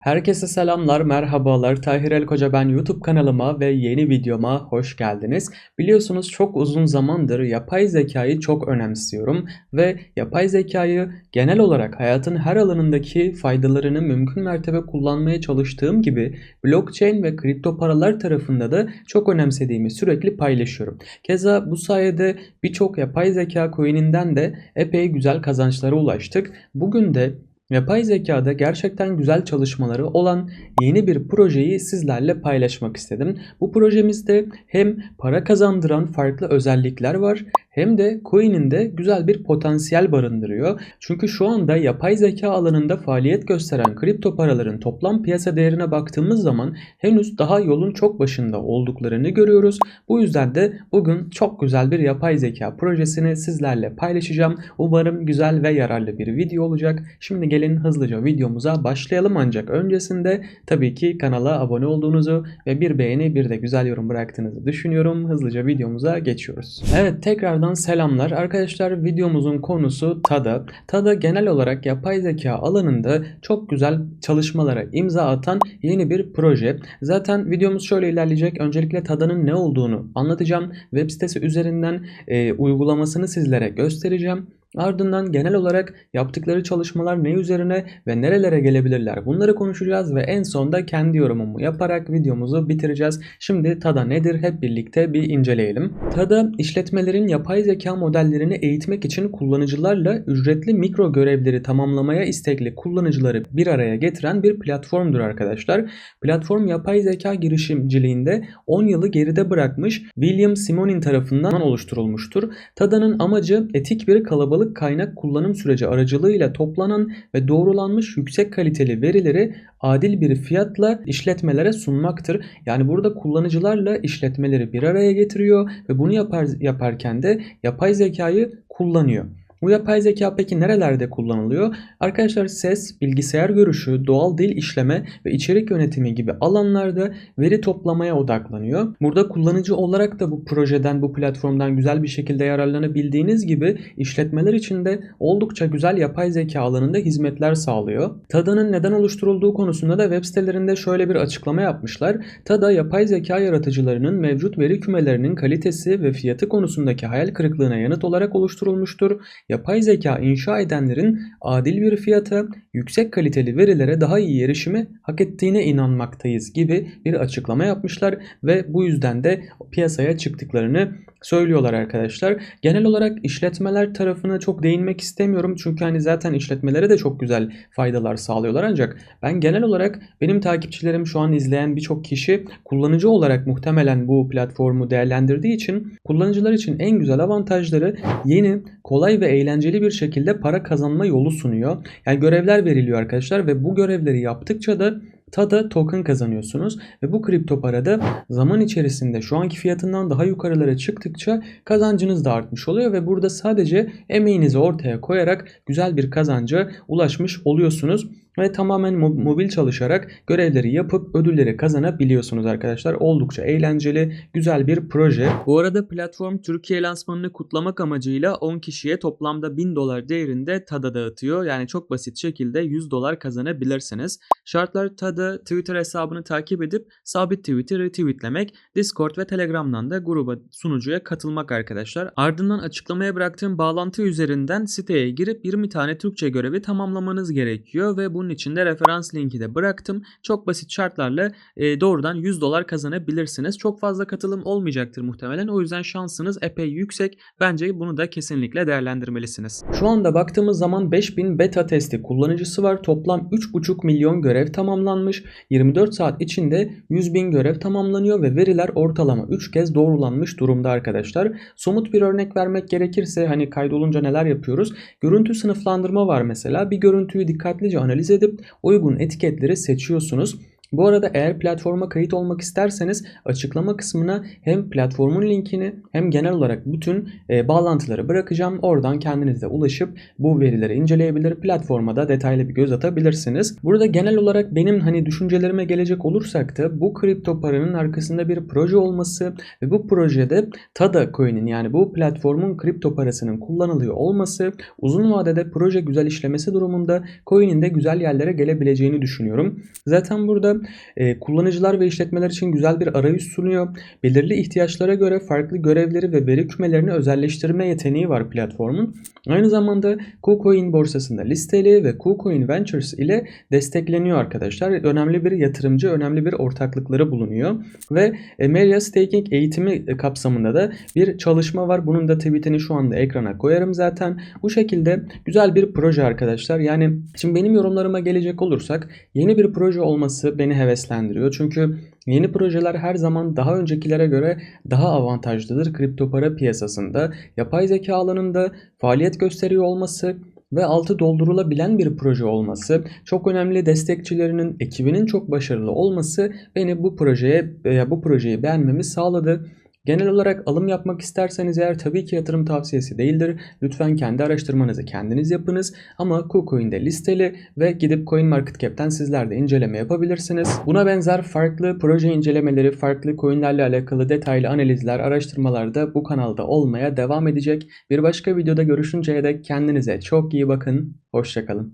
Herkese selamlar, merhabalar. Tahir El Koca ben YouTube kanalıma ve yeni videoma hoş geldiniz. Biliyorsunuz çok uzun zamandır yapay zekayı çok önemsiyorum ve yapay zekayı genel olarak hayatın her alanındaki faydalarını mümkün mertebe kullanmaya çalıştığım gibi blockchain ve kripto paralar tarafında da çok önemsediğimi sürekli paylaşıyorum. Keza bu sayede birçok yapay zeka coin'inden de epey güzel kazançlara ulaştık. Bugün de Yapay zekada gerçekten güzel çalışmaları olan yeni bir projeyi sizlerle paylaşmak istedim. Bu projemizde hem para kazandıran farklı özellikler var hem de coin'in de güzel bir potansiyel barındırıyor. Çünkü şu anda yapay zeka alanında faaliyet gösteren kripto paraların toplam piyasa değerine baktığımız zaman henüz daha yolun çok başında olduklarını görüyoruz. Bu yüzden de bugün çok güzel bir yapay zeka projesini sizlerle paylaşacağım. Umarım güzel ve yararlı bir video olacak. Şimdi gelin hızlıca videomuza başlayalım ancak öncesinde tabii ki kanala abone olduğunuzu ve bir beğeni bir de güzel yorum bıraktığınızı düşünüyorum. Hızlıca videomuza geçiyoruz. Evet tekrardan selamlar. Arkadaşlar videomuzun konusu TADA. TADA genel olarak yapay zeka alanında çok güzel çalışmalara imza atan yeni bir proje. Zaten videomuz şöyle ilerleyecek. Öncelikle TADA'nın ne olduğunu anlatacağım. Web sitesi üzerinden e, uygulamasını sizlere göstereceğim. Ardından genel olarak yaptıkları çalışmalar ne üzerine ve nerelere gelebilirler bunları konuşacağız ve en sonda kendi yorumumu yaparak videomuzu bitireceğiz. Şimdi TADA nedir hep birlikte bir inceleyelim. TADA işletmelerin yapay zeka modellerini eğitmek için kullanıcılarla ücretli mikro görevleri tamamlamaya istekli kullanıcıları bir araya getiren bir platformdur arkadaşlar. Platform yapay zeka girişimciliğinde 10 yılı geride bırakmış William Simonin tarafından oluşturulmuştur. TADA'nın amacı etik bir kalabalık kalabalık kaynak kullanım süreci aracılığıyla toplanan ve doğrulanmış yüksek kaliteli verileri adil bir fiyatla işletmelere sunmaktır. Yani burada kullanıcılarla işletmeleri bir araya getiriyor ve bunu yapar, yaparken de yapay zekayı kullanıyor. Bu yapay zeka peki nerelerde kullanılıyor? Arkadaşlar ses, bilgisayar görüşü, doğal dil işleme ve içerik yönetimi gibi alanlarda veri toplamaya odaklanıyor. Burada kullanıcı olarak da bu projeden, bu platformdan güzel bir şekilde yararlanabildiğiniz gibi işletmeler için de oldukça güzel yapay zeka alanında hizmetler sağlıyor. TADA'nın neden oluşturulduğu konusunda da web sitelerinde şöyle bir açıklama yapmışlar. TADA yapay zeka yaratıcılarının mevcut veri kümelerinin kalitesi ve fiyatı konusundaki hayal kırıklığına yanıt olarak oluşturulmuştur yapay zeka inşa edenlerin adil bir fiyata, yüksek kaliteli verilere daha iyi erişimi hak ettiğine inanmaktayız gibi bir açıklama yapmışlar ve bu yüzden de piyasaya çıktıklarını söylüyorlar arkadaşlar. Genel olarak işletmeler tarafına çok değinmek istemiyorum çünkü hani zaten işletmelere de çok güzel faydalar sağlıyorlar ancak ben genel olarak benim takipçilerim şu an izleyen birçok kişi kullanıcı olarak muhtemelen bu platformu değerlendirdiği için kullanıcılar için en güzel avantajları yeni, kolay ve eğlenceli bir şekilde para kazanma yolu sunuyor. Yani görevler veriliyor arkadaşlar ve bu görevleri yaptıkça da TADA token kazanıyorsunuz. Ve bu kripto parada zaman içerisinde şu anki fiyatından daha yukarılara çıktıkça kazancınız da artmış oluyor. Ve burada sadece emeğinizi ortaya koyarak güzel bir kazanca ulaşmış oluyorsunuz ve tamamen mobil çalışarak görevleri yapıp ödülleri kazanabiliyorsunuz arkadaşlar. Oldukça eğlenceli, güzel bir proje. Bu arada platform Türkiye lansmanını kutlamak amacıyla 10 kişiye toplamda 1000 dolar değerinde TADA dağıtıyor. Yani çok basit şekilde 100 dolar kazanabilirsiniz. Şartlar TADA Twitter hesabını takip edip sabit tweet'i retweetlemek, Discord ve Telegram'dan da gruba sunucuya katılmak arkadaşlar. Ardından açıklamaya bıraktığım bağlantı üzerinden siteye girip 20 tane Türkçe görevi tamamlamanız gerekiyor ve bunun için referans linki de bıraktım. Çok basit şartlarla e, doğrudan 100 dolar kazanabilirsiniz. Çok fazla katılım olmayacaktır muhtemelen. O yüzden şansınız epey yüksek. Bence bunu da kesinlikle değerlendirmelisiniz. Şu anda baktığımız zaman 5000 beta testi kullanıcısı var. Toplam 3,5 milyon görev tamamlanmış. 24 saat içinde 100 bin görev tamamlanıyor ve veriler ortalama 3 kez doğrulanmış durumda arkadaşlar. Somut bir örnek vermek gerekirse hani kaydolunca neler yapıyoruz? Görüntü sınıflandırma var mesela. Bir görüntüyü dikkatlice analiz edip uygun etiketleri seçiyorsunuz. Bu arada eğer platforma kayıt olmak isterseniz açıklama kısmına hem platformun linkini hem genel olarak bütün e, bağlantıları bırakacağım. Oradan kendiniz de ulaşıp bu verileri inceleyebilir. Platforma da detaylı bir göz atabilirsiniz. Burada genel olarak benim hani düşüncelerime gelecek olursak da bu kripto paranın arkasında bir proje olması ve bu projede TADA coin'in yani bu platformun kripto parasının kullanılıyor olması uzun vadede proje güzel işlemesi durumunda coin'in de güzel yerlere gelebileceğini düşünüyorum. Zaten burada e, kullanıcılar ve işletmeler için güzel bir arayüz sunuyor. Belirli ihtiyaçlara göre farklı görevleri ve veri kümelerini özelleştirme yeteneği var platformun. Aynı zamanda KuCoin borsasında listeli ve KuCoin Ventures ile destekleniyor arkadaşlar. Önemli bir yatırımcı, önemli bir ortaklıkları bulunuyor. Ve e, Meria Staking eğitimi kapsamında da bir çalışma var. Bunun da tweetini şu anda ekrana koyarım zaten. Bu şekilde güzel bir proje arkadaşlar. Yani şimdi benim yorumlarıma gelecek olursak yeni bir proje olması beni heveslendiriyor. Çünkü Yeni projeler her zaman daha öncekilere göre daha avantajlıdır kripto para piyasasında. Yapay zeka alanında faaliyet gösteriyor olması ve altı doldurulabilen bir proje olması, çok önemli destekçilerinin, ekibinin çok başarılı olması beni bu projeye veya bu projeyi beğenmemi sağladı. Genel olarak alım yapmak isterseniz eğer tabii ki yatırım tavsiyesi değildir. Lütfen kendi araştırmanızı kendiniz yapınız. Ama KuCoin'de listeli ve gidip CoinMarketCap'ten sizler de inceleme yapabilirsiniz. Buna benzer farklı proje incelemeleri, farklı coinlerle alakalı detaylı analizler, araştırmalar da bu kanalda olmaya devam edecek. Bir başka videoda görüşünceye dek kendinize çok iyi bakın. Hoşçakalın.